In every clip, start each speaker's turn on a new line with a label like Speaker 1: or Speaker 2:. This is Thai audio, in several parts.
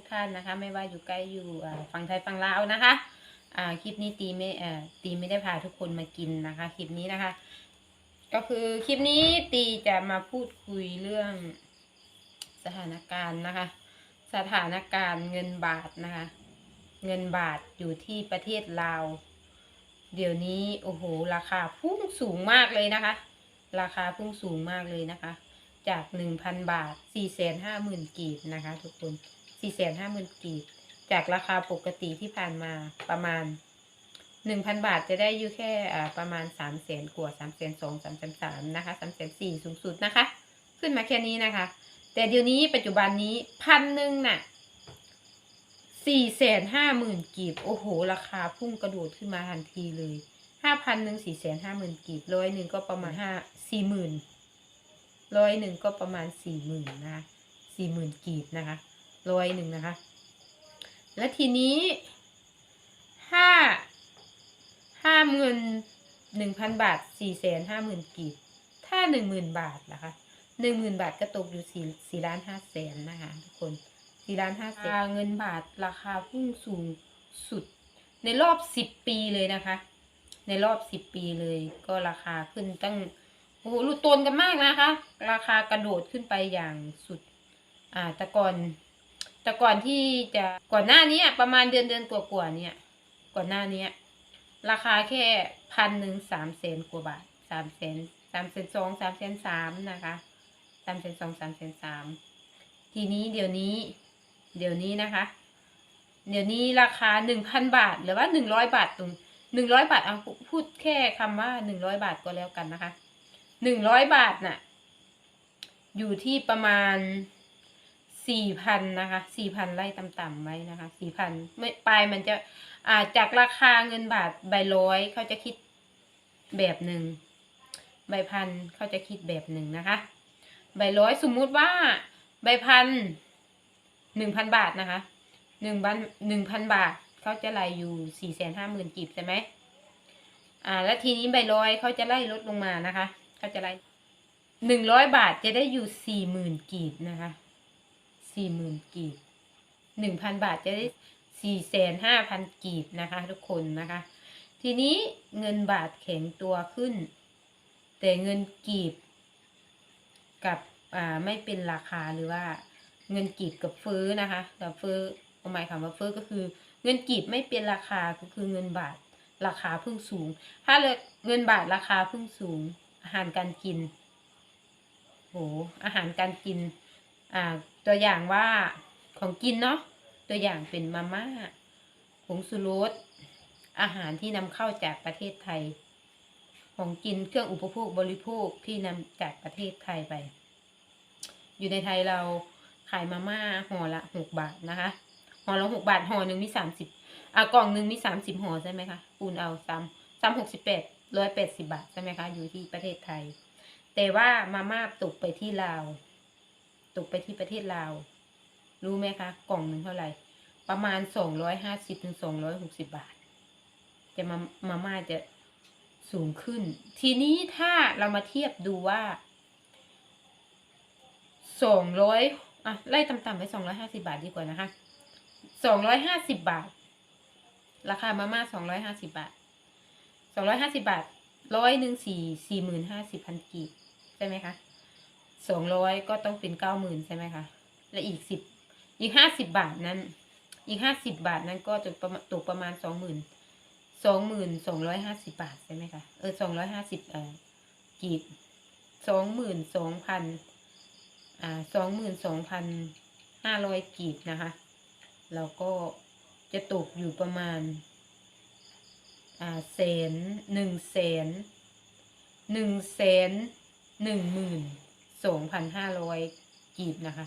Speaker 1: ทุกท่านนะคะ ไม่ว่าอยู่ใกล้อยู่ฝั่งไทยฝั่งลาวนะคะคลิปนี้ตีไม่ตีไม่ได้พาทุกคนมากินนะคะคลิปนี้นะคะ ก็คือคลิปนี้ตีจะมาพูดคุยเรื่องสถานการณ์นะคะ สถานการณ์เงินบาทนะคะ เงินบาทอยู่ที่ประเทศลาว เดี๋ยวนี้โอ้โหราคาพุ่งสูงมากเลยนะคะ ราคาพุ่งสูงมากเลยนะคะ จากหนึ่งพันบาทสี่แสนห้าหมื่นกีบนะคะ ทุกคน สี่แสนห้าหมื่นกีบจากราคาปกติที่ผ่านมาประมาณหนึ่งพันบาทจะได้อยู่แค่ประมาณสามแสนกว่าสามแสนสองสามแสนสามนะคะสามแสนสี่สูงสุดนะคะ ขึ้นมาแค่นี้นะคะ แต่เดี๋ยวนี้ปัจจุบันนี้พันหนึ่งน่ะสี่แสนห้าหมื่นกีบ โอ้โห ราคาพุ่งกระโดดขึ้นมาทันทีเลยห้าพันหนึ่งสี่แสนห้าหมื่นกีบร้อยหนึ่งก็ประมาณห้าสี่หมื่นร้อยหนึ่งก็ประมาณสี่หมื่นนะคะสี่หมื่นกีบนะคะ ร้อยหนึ่งนะคะ และทีนี้ห้าห้าหมื่นหนึ่งพันบาทสี่แสนห้าหมื่นกีบ ถ้าหนึ่งหมื่นบาทนะคะหนึ่งหมื่นบาทก็ตกอยู่สี่สี่ล้านห้าแสนนะคะทุกคนสี่ล้านห้าแสนเงินบาทราคาพุ่งสูงสุด ในรอบสิบปีเลยนะคะ ในรอบสิบปีเลยก็ราคาขึ้นตั้งโอ้โหรุดตนกันมากนะคะ ราคากระโดดขึ้นไปอย่างสุด อ่าแต่ก่อน แต่ก่อนที่จะก่อนหน้านี้ประมาณเดือนเดือนกว่าๆเนี่ยก่อนหน้านี้ราคาแค่พันหนึ่งสามแสนกว่าบาทสามแสนสามแสนสองสามแสนสามนะคะสามแสนสองสามแสนสามทีนี้เดี๋ยวนี้ เดี๋ยวนี้นะคะ เดี๋ยวนี้ราคาหนึ่งพันบาทหรือว่าหนึ่งร้อยบาทตรงหนึ่งร้อยบาทเอาพูดแค่คำว่าหนึ่งร้อยบาทก็แล้วกันนะคะหนึ่งร้อยบาทน่ะ อยู่ที่ประมาณ สี่พันนะคะสี่พันไล่ต่ำๆไว้นะคะสี่พันไม่ปลายมันจะอ่าจากราคาเงินบาทใบร้อยเขาจะคิดแบบหนึ่งใบพันเขาจะคิดแบบหนึ่งนะคะ ใบร้อยสมมุติว่าใบพันหนึ่งพันบาทนะคะหนึ่งพันหนึ่งพันบาทเขาจะไล่อยู่สี่แสนห้าหมื่นกีบใช่ไหมอ่า แล้วทีนี้ใบร้อยเขาจะไล่ลดลงมานะคะเขาจะไล่หนึ่งร้อยบาทจะได้อยู่สี่หมื่นกีบนะคะ สี่หมื่นกีบหนึ่งพันบาทจะได้สี่แสนห้าพันกีบนะคะ ทุกคนนะคะ ทีนี้เงินบาทแข็งตัวขึ้น แต่เงินกีบ กับอ่าไม่เป็นราคาหรือว่า เงินกีบกับเฟ้อนะคะกับเฟ้อหมายความว่าเฟ้อก็คือเงินกีบไม่เป็นราคาก็คือเงินบาทราคาเพิ่งสูง ถ้าเลยเงินบาทราคาเพิ่งสูง อาหารการกินโหอาหารการกิน อ่าตัวอย่างว่าของกินเนาะตัวอย่างเป็นมาม่าผงสุรสอาหารที่นำเข้าจากประเทศไทย ของกินเครื่องอุปโภคบริโภคที่นำจากประเทศไทยไป อยู่ในไทยเราขายมาม่าห่อละหกบาทนะคะห่อละหกบาทห่อหนึ่งมีสามสิบอะกล่องหนึ่งมีสามสิบห่อใช่ไหมคะคูณเอาซ้ำซ้ำหกสิบแปดร้อยแปดสิบาทใช่ไหมคะอยู่ที่ประเทศไทย แต่ว่ามาม่าตกไปที่ลาว ตกไปที่ประเทศลาว รู้ไหมคะ กล่องหนึ่งเท่าไหร่ ประมาณสองร้อยห้าสิบถึงสองร้อยหกสิบาท จะมามาม่าจะสูงขึ้น ทีนี้ถ้าเรามาเทียบดูว่าสองร้อยอะไล่ต่ำๆไปสองร้อยห้าสิบาทดีกว่านะคะสองร้อยห้าสิบบาท ราคามาม่าสองร้อยห้าสิบาทสองร้อยห้าสิบาทร้อยหนึ่งสี่สี่หมื่นห้าสิบพันกีบใช่ไหมคะ สองร้อยก็ต้องเป็นเก้าหมื่นใช่ไหมคะและอีกสิบอีกห้าสิบบาทนั้น อีกห้าสิบบาทนั้นก็จะประมาณตกประมาณสองหมื่นสองหมื่นสองร้อยห้าสิบบาทใช่ไหมคะเออสองร้อยห้าสิบเอ่อกีบสองหมื่นสองพันอ่าสองหมื่นสองพันห้าร้อยกีบนะคะแล้วก็จะตกอยู่ประมาณอ่าแสนหนึ่งแสนหนึ่งแสนหนึ่งหมื่น สองพันห้าร้อยกีบนะคะ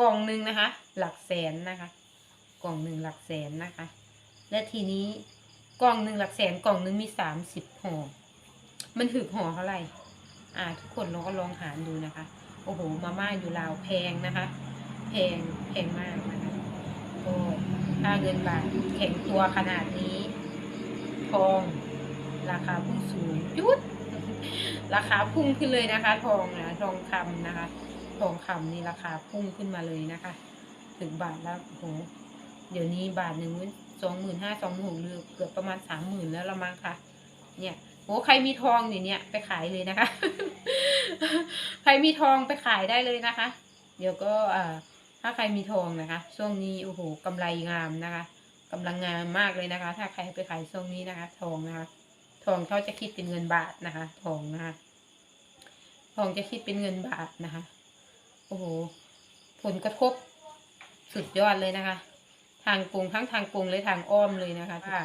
Speaker 1: กล่องหนึ่งนะคะ หลักแสนนะคะ กล่องหนึ่งหลักแสนนะคะ และทีนี้กล่องหนึ่งหลักแสนกล่องหนึ่งมีสามสิบห่อมันถึกห่อเท่าไหร่อ่า ทุกคนเราก็ลองหารดูนะคะ โอ้โหมาม่าอยู่ลาวแพงนะคะ แพงแพงมากนะคะก็ถ้าเงินบาทแข็งตัวขนาดนี้ทองราคาพุ่งสูงยุด ราคาพุ่งขึ้นเลยนะคะ ทองนะทองคำนะคะ ทองคำนี่ราคาพุ่งขึ้นมาเลยนะคะ ถึงบาทแล้วโหเดี๋ยวนี้บาทหนึ่งสองหมื่นห้าสองหมื่นหรือเกือบประมาณสามหมื่นแล้วละมั้งค่ะ เนี่ยโหใครมีทองเนี่ยเนี่ยไปขายเลยนะคะ ใครมีทองไปขายได้เลยนะคะ เดี๋ยวก็อ่าถ้าใครมีทองนะคะ ช่วงนี้โอ้โหกำไรงามนะคะกำลังงามมากเลยนะคะ ถ้าใครไปขายช่วงนี้นะคะ ทองนะคะ ทองเขาจะคิดเป็นเงินบาทนะคะ ทองนะคะทองจะคิดเป็นเงินบาทนะคะ โอ้โห ผลกระทบสุดยอดเลยนะคะ ทางกรุงทั้งทางกรุงและทางอ้อมเลยนะคะถ้า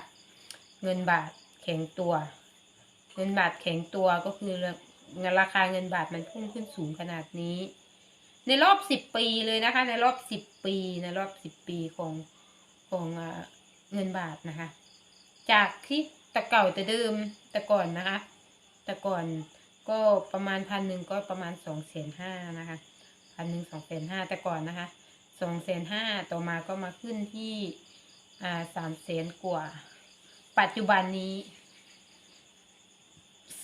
Speaker 1: เงินบาทแข็งตัว เงินบาทแข็งตัวก็คือเงินราคาเงินบาทมันพุ่งขึ้นสูงขนาดนี้ ในรอบสิบปีเลยนะคะ ในรอบสิบปีในรอบสิบปีของของเงินบาทนะคะ จากที่ แต่เก่าแต่เดิมแต่ก่อนนะคะ แต่ก่อนก็ประมาณพันหนึ่งก็ประมาณสองแสนห้านะคะพันหนึ่งสองแสนห้าแต่ก่อนนะคะสองแสนห้าต่อมาก็มาขึ้นที่อ่าสามแสนกว่า ปัจจุบันนี้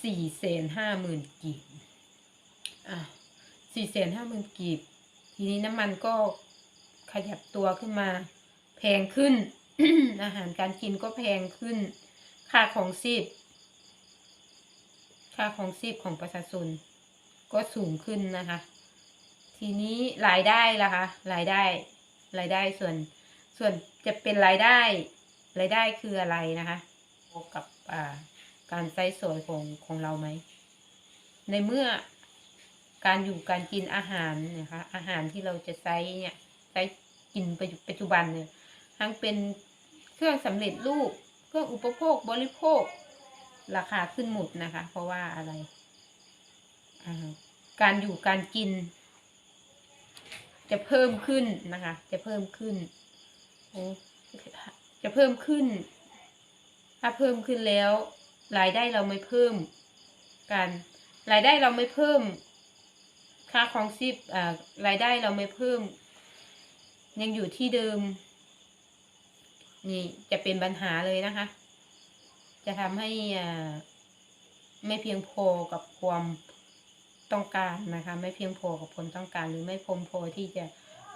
Speaker 1: สี่แสนห้าหมื่นกีบอะสี่แสนห้าหมื่นกีบ ทีนี้น้ำมันก็ขยับตัวขึ้นมา แพงขึ้น อาหารการกินก็แพงขึ้น ค่าของชีพค่าของชีพของประชาชนก็สูงขึ้นนะคะ ทีนี้รายได้ล่ะคะ รายได้ รายได้ส่วน ส่วนจะเป็นรายได้ รายได้คืออะไรนะคะกับการใช้สอยของของเราไหม ในเมื่อการอยู่การกินอาหารนยคะ อาหารที่เราจะใช้เนี่ยใช้กินปัจจุบันเนี่ยทั้งเป็นเครื่องสำเร็จรูป เครื่องอุปโภคบริโภค ราคาขึ้นหมดนะคะ เพราะว่าอะไร การอยู่การกิน จะเพิ่มขึ้นนะคะ จะเพิ่มขึ้นโอ้จะเพิ่มขึ้น ถ้าเพิ่มขึ้นแล้ว รายได้เราไม่เพิ่มการรายได้เราไม่เพิ่ม ค่าของชีพรายได้เราไม่เพิ่ม ยังอยู่ที่เดิม นี่จะเป็นปัญหาเลยนะคะ จะทำให้อ่าไม่เพียงพอกับความต้องการนะคะ ไม่เพียงพอกับผลต้องการหรือไม่พียงพอที่จะ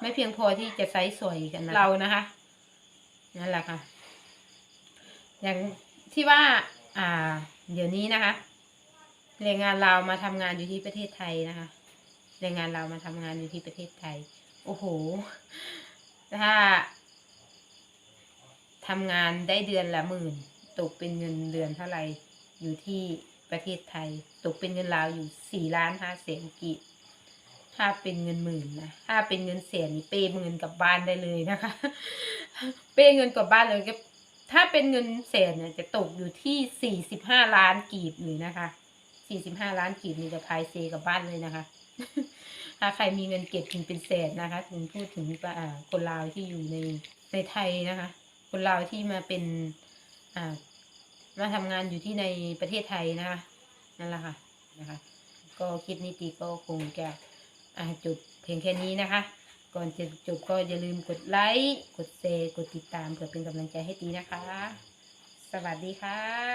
Speaker 1: ไม่เพียงพอที่จะใช้สวยกันนะเรานะคะนั่นแหละค่ะ อย่างที่ว่า อ่า เดี๋ยวนี้นะคะแรงงานเรามาทำงานอยู่ที่ประเทศไทยนะคะแรงงานเรามาทำงานอยู่ที่ประเทศไทย โอ้โหถ้า ทำงานได้เดือนละหมื่น ตกเป็นเงินเดือนเท่าไหร่อยู่ที่ประเทศไทย ตกเป็นเงินลาวอยู่สี่ล้านห้าแสนกีบถ้าเป็นเงินหมื่นนะถ้าเป็นเงินแสนนี่เปย์เงินกับบ้านได้เลยนะคะ เปย์เงินกับบ้านเลยก็ถ้าเป็นเงินแสนเนี่ยจะตกอยู่ที่สี่สิบห้าล้านกีบเลยนะคะสี่สิบห้าล้านกีบนี่จะพายเซกับบ้านเลยนะคะ ถ้าใครมีเงินเก็บถึงเป็นแสนนะคะ ถึงพูดถึงอ่าคนลาวที่อยู่ในในไทยนะคะ คนลาวที่มาเป็นอ่ามาทำงานอยู่ที่ในประเทศไทยนะคะนั่นแหละค่ะนะคะ ก็คลิปนี้ตีก็คงจะอ่าจบเพียงแค่นี้นะคะ ก่อนจะจบก็อย่าลืมกดไลค์กดแชร์กดติดตามเพื่อเป็นกำลังใจให้ตีนะคะ สวัสดีค่ะ